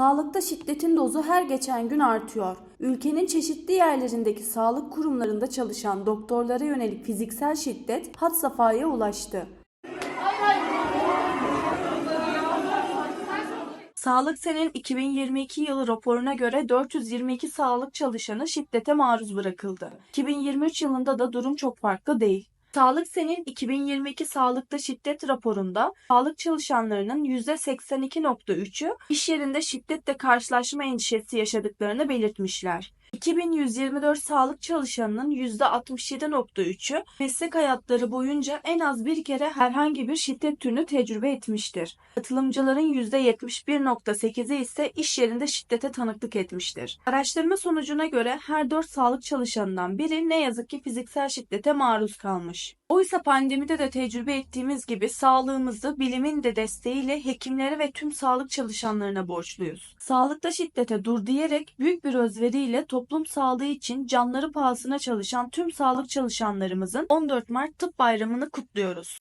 Sağlıkta şiddetin dozu her geçen gün artıyor. Ülkenin çeşitli yerlerindeki sağlık kurumlarında çalışan doktorlara yönelik fiziksel şiddet had safhaya ulaştı. Sağlık Sen'in 2022 yılı raporuna göre 422 sağlık çalışanı şiddete maruz bırakıldı. 2023 yılında da durum çok farklı değil. Sağlık Sen'in 2022 sağlıkta şiddet raporunda sağlık çalışanlarının %82.3'ü iş yerinde şiddetle karşılaşma endişesi yaşadıklarını belirtmişler. 2124 sağlık çalışanının %67.3'ü meslek hayatları boyunca en az bir kere herhangi bir şiddet türünü tecrübe etmiştir. Katılımcıların %71.8'i ise iş yerinde şiddete tanıklık etmiştir. Araştırma sonucuna göre her 4 sağlık çalışanından biri ne yazık ki fiziksel şiddete maruz kalmış. Oysa pandemide de tecrübe ettiğimiz gibi sağlığımızı bilimin de desteğiyle hekimlere ve tüm sağlık çalışanlarına borçluyuz. Sağlıkta şiddete dur diyerek büyük bir özveriyle toplum sağlığı için canları pahasına çalışan tüm sağlık çalışanlarımızın 14 Mart Tıp Bayramı'nı kutluyoruz.